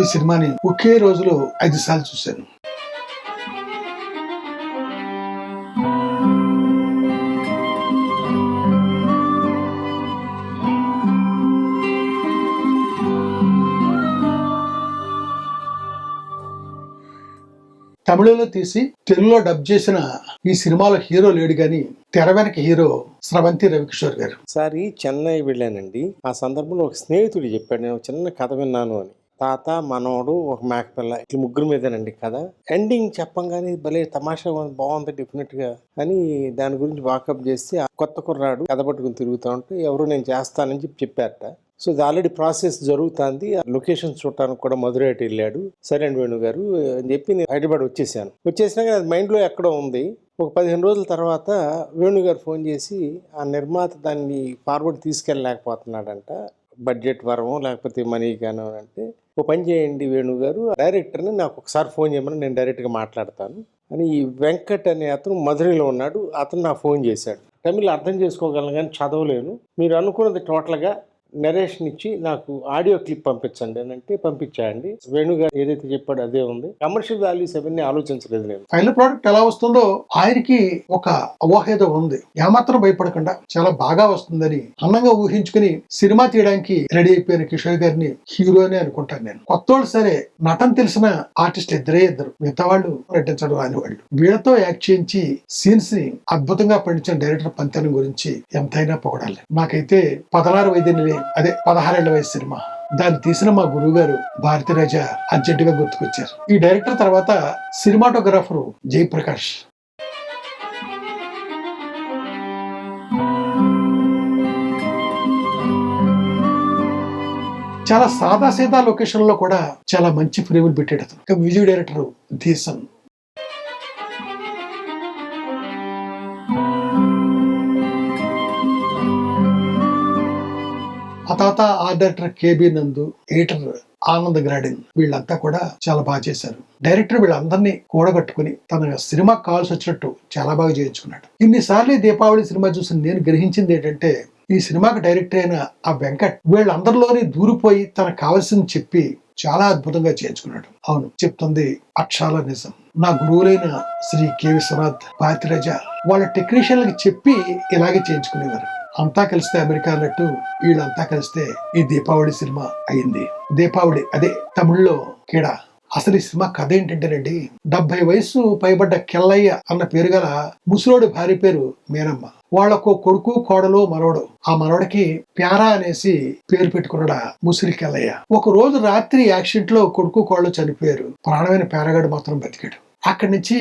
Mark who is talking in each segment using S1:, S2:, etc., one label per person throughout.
S1: ఈ సినిమాని ఒకే రోజులో ఐదు సార్లు చూశాను. తమిళంలో తీసి తెలుగులో డబ్ చేసిన ఈ సినిమాలో హీరో లేడు గాని తెర వెనక హీరో స్రవంతి రవికిషోర్ గారు.
S2: సారి చెన్నై వెళ్ళానండి. ఆ సందర్భంలో ఒక స్నేహితుడు చెప్పాడు నేను చిన్న కథ విన్నాను అని. తాత మనోడు ఒక మేకపిల్ల. ఈ ముగ్గురు మీదేనండి కథ. ఎండింగ్ చెప్పంగానే భలే తమాషా బాగుంది డెఫినెట్గా. అని దాని గురించి వాకప్ చేస్తే ఆ కొత్త కుర్రాడు కథ పట్టుకుని తిరుగుతూ ఉంటే ఎవరు నేను చేస్తానని చెప్పి చెప్పారట. సో ఇది ఆల్రెడీ ప్రాసెస్ జరుగుతుంది. లొకేషన్ చూడటానికి కూడా మధురైట్ వెళ్ళాడు. సరే అండి వేణు గారు అని చెప్పి నేను హైదరాబాద్ వచ్చేసాను. వచ్చేసినాక అది మైండ్లో ఎక్కడో ఉంది. ఒక పదిహేను రోజుల తర్వాత వేణు గారు ఫోన్ చేసి ఆ నిర్మాత దాన్ని ఫార్వర్డ్ తీసుకెళ్ళలేకపోతున్నాడంట. బడ్జెట్ వరము లేకపోతే మనీ గాను అంటే ఓ పని చేయండి వేణు గారు. డైరెక్టర్ని నాకు ఒకసారి ఫోన్ చేయమని నేను డైరెక్ట్గా మాట్లాడతాను. అని ఈ వెంకట్ అనే అతను మధురైలో ఉన్నాడు. అతను నాకు ఫోన్ చేశాడు. తమిళ్ అర్థం చేసుకోగలను కానీ చదవలేను. మీరు అనుకున్నది టోటల్గా నరేషన్ ఇచ్చి నాకు ఆడియో క్లిప్ పంపించండి అని అంటే పంపించాయండి. వేణుగారు ఏదైతే చెప్పాడో అదే ఉంది. కమర్షియల్ వాల్యూస్ అవన్నీ ఆలోచించలేదు నేను.
S1: ఫైనల్ ప్రోడక్ట్ ఎలా వస్తుందో ఆయనకి ఒక అవాహేదో ఉంది. ఏమాత్రం భయపడకుండా చాలా బాగా వస్తుందని అందంగా ఊహించుకుని సినిమా తీయడానికి రెడీ అయిపోయిన కిషోర్ గారిని హీరో అని అనుకుంటాను నేను. కొత్త సరే నటన తెలిసిన ఆర్టిస్ట్ ఇద్దరే ఇద్దరు. మిగతా వాళ్ళు నటించడం రాని వాళ్ళు. వీళ్ళతో యాక్ట్ చేయించి సీన్స్ని అద్భుతంగా పండించిన డైరెక్టర్ పంతనం గురించి ఎంతైనా పొగడాలి. నాకైతే పదహారు వైద్యుని అదే పదహారేళ్ళ వయసు సినిమా. దాన్ని తీసిన మా గురువు గారు భారతీరాజ అర్జెంట్గా గుర్తుకొచ్చారు. ఈ డైరెక్టర్ తర్వాత సినిమాటోగ్రాఫర్ జయప్రకాష్. చాలా సాదా సీదా లొకేషన్లో కూడా చాలా మంచి ఫ్రేములు పెట్టాడు అతను. ఇంకా మ్యూజిక్ డైరెక్టర్ ధీసన్. ఆ తర్వాత ఆ director KB Nandu editor Anand గ్రాడిన్ వీళ్ళంతా కూడా చాలా బాగా చేశారు. డైరెక్టర్ వీళ్ళందరినీ కూడగట్టుకుని తన సినిమాకి కావాల్సి వచ్చినట్టు చాలా బాగా చేయించుకున్నాడు. ఇన్నిసార్లు దీపావళి సినిమా చూసి నేను గ్రహించింది ఏంటంటే ఈ సినిమాకి డైరెక్టర్ అయిన ఆ వెంకట్ వీళ్ళందరిలోనే దూరిపోయి తనకు కావాల్సింది చెప్పి చాలా అద్భుతంగా చేయించుకున్నాడు. అవును చెప్తుంది అక్షరాల నిజం. నా గురువులైన శ్రీ కె. విశ్వనాథ్ భారతిరాజ వాళ్ళ టెక్నీషియన్లకి చెప్పి ఇలాగే చేయించుకునేవారు. అంతా కలిస్తే అమెరికా అన్నట్టు వీళ్ళంతా కలిస్తే ఈ దీపావళి సినిమా అయింది దీపావళి అదే తమిళ్ళో కీడ. అసలు ఈ సినిమా కథ ఏంటంటేనండి డెబ్బై వయసు పైబడ్డ కెల్లయ్య అన్న పేరు గల ముసలోడి భార్య పేరు మీనమ్మ. వాళ్ళకు కొడుకు కోడలు మనవడు. ఆ మనవడికి ప్యారా అనేసి పేరు పెట్టుకున్నాడు ముసిరి కెల్లయ్య. ఒక రోజు రాత్రి యాక్సిడెంట్లో కొడుకు కోడలు చనిపోయారు. ప్రాణమైన పేరగాడు మాత్రం బతికాడు. అక్కడి నుంచి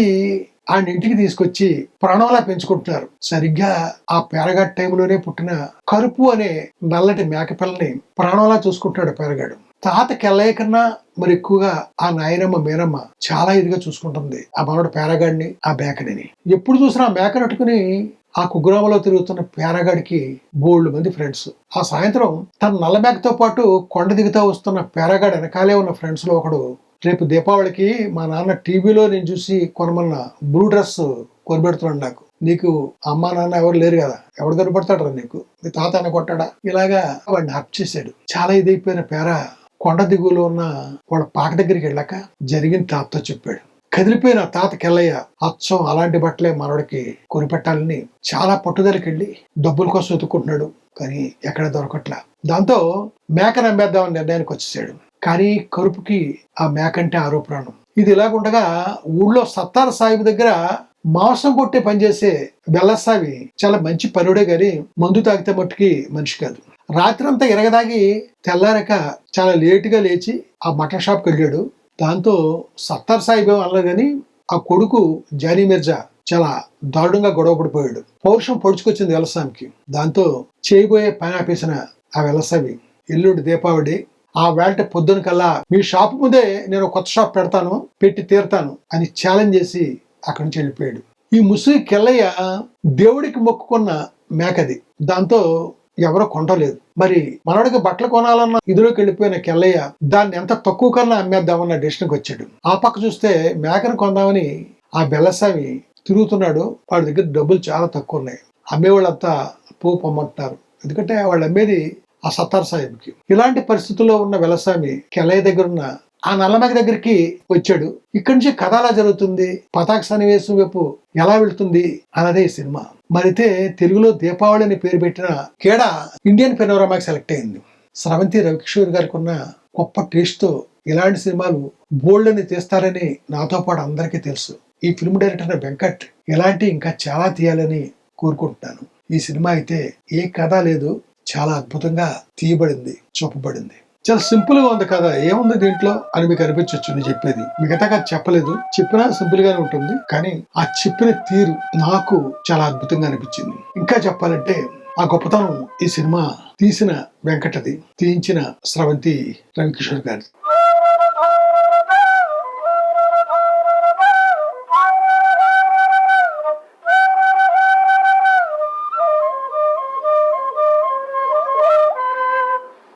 S1: ఆయన ఇంటికి తీసుకొచ్చి ప్రాణంలా పెంచుకుంటున్నారు. సరిగ్గా ఆ పేరగాడ్ టైంలోనే పుట్టిన కరుపు అనే నల్లటి మేకపిల్లని ప్రాణంలా చూసుకుంటున్నాడు పేరగాడు. తాత కెల్లయ్య కన్నా మరి ఎక్కువగా ఆ నాయనమ్మ మీనమ్మ చాలా ఇదిగా చూసుకుంటుంది ఆ మనోడు పేరగాడిని ఆ మేకని ఎప్పుడు చూసినా ఆ మేకనట్టుకుని ఆ కుగ్రామంలో తిరుగుతున్న పేరగాడికి బోల్డ్ మంది ఫ్రెండ్స్ ఆ సాయంత్రం తన నల్ల మేకతో పాటు కొండ దిగుతా వస్తున్న పేరగాడు వెనకాలే ఉన్న ఫ్రెండ్స్లో ఒకడు రేపు దీపావళికి మా నాన్న టీవీలో నేను చూసి కొనమన్న బ్లూ డ్రెస్ కొనిపెడుతున్నాడు నాకు. నీకు అమ్మా నాన్న ఎవరు లేరు కదా. ఎవడు కనపడతాడు నీకు? మీ తాత అన్న కొట్టాడా? ఇలాగా వాడిని హప్ చేశాడు. చాలా ఇదైపోయిన పేర కొండ దిగువలో ఉన్న వాళ్ళ పాక దగ్గరికి వెళ్ళాక జరిగిన తాతతో చెప్పాడు. కదిలిపోయిన తాత కెల్లయ్య అచ్చం అలాంటి బట్టలే మనవడికి కొనిపెట్టాలని చాలా పట్టుదలకి వెళ్ళి డబ్బుల కోసం వెతుక్కుంటున్నాడు. కానీ ఎక్కడ దొరకట్లా. దాంతో మేక నమ్మేద్దామని నిర్ణయానికి వచ్చేసాడు. కానీ కరుపుకి ఆ మేకంటే ఆరో ప్రాణం. ఇది ఇలాగుండగా ఊళ్ళో సత్తార్ సాహిబ్ దగ్గర మాంసం కొట్టే పనిచేసే బెల్లసావి చాలా మంచి పనుడే గాని మందు తాగితే మట్టుకి మనిషి కాదు. రాత్రంతా ఇరగదాగి తెల్లారక చాలా లేటుగా లేచి ఆ మటన్ షాప్కి వెళ్ళాడు. దాంతో సత్తార్ సాహిబ్ అనలేదు కానీ ఆ కొడుకు జానీ మిర్జా చాలా దారుణంగా గొడవ పడిపోయాడు. పౌరుషం పొడుచుకొచ్చింది వెలసామికి దాంతో చేయబోయే పని ఆపేసిన ఆ వెల్లసావి ఎల్లుండి దీపావళి ఆ వేళ పొద్దున కల్లా మీ షాప్ ముందే నేను కొత్త షాప్ పెడతాను పెట్టి తీరుతాను అని ఛాలెంజ్ చేసి అక్కడి నుంచి వెళ్ళిపోయాడు. ఈ ముసుగు కెల్లయ్య దేవుడికి మొక్కుకున్న మేకది. దాంతో ఎవరో కొనలేదు మరి మనవడికి బట్టలు కొనాలన్న ఇదిలోకి వెళ్ళిపోయిన కెల్లయ్య దాన్ని ఎంత తక్కువ కన్నా అమ్మేద్దామన్న డెసిషన్కి వచ్చాడు. ఆ పక్క చూస్తే మేకను కొందామని ఆ బెల్లసామి తిరుగుతున్నాడు. వాడి దగ్గర డబ్బులు చాలా తక్కువ ఉన్నాయి. అమ్మేవాళ్ళంతా పువ్వు పొమ్మంటున్నారు. ఎందుకంటే వాళ్ళు అమ్మేది ఆ సత్తార్ సాహెబ్కి. ఇలాంటి పరిస్థితుల్లో ఉన్న వెలసామి కెల్లయ్య దగ్గర ఉన్న ఆ నల్లమగ దగ్గరికి వచ్చాడు. ఇక్కడి నుంచి కథ ఎలా జరుగుతుంది? పతాక సన్నివేశం వైపు ఎలా వెళ్తుంది? అన్నదే ఈ సినిమా. మరైతే తెలుగులో దీపావళి అని పేరు పెట్టిన కేడ ఇండియన్ పెనోరామాకి సెలెక్ట్ అయింది. స్రవంతి రవికిషోర్ గారికి ఉన్న గొప్ప టేస్ట్తో ఇలాంటి సినిమాలు బోల్డ్ అని తీస్తారని నాతో పాటు అందరికీ తెలుసు. ఈ ఫిల్మ్ డైరెక్టర్ వెంకట్ ఇలాంటి ఇంకా చాలా తీయాలని కోరుకుంటున్నాను. ఈ సినిమా అయితే ఏ కథ లేదు చాలా అద్భుతంగా తీయబడింది చూపబడింది. చాలా సింపుల్గా ఉంది కదా ఏముంది దీంట్లో అని మీకు అనిపించవచ్చు నేను చెప్పేది. మిగతా చెప్పలేదు చెప్పినా సింపుల్ గానే ఉంటుంది కానీ ఆ చెప్పిన తీరు నాకు చాలా అద్భుతంగా అనిపించింది. ఇంకా చెప్పాలంటే ఆ గొప్పతనం ఈ సినిమా తీసిన వెంకటది తీయించిన స్రవంతి రవికిషోర్ గారి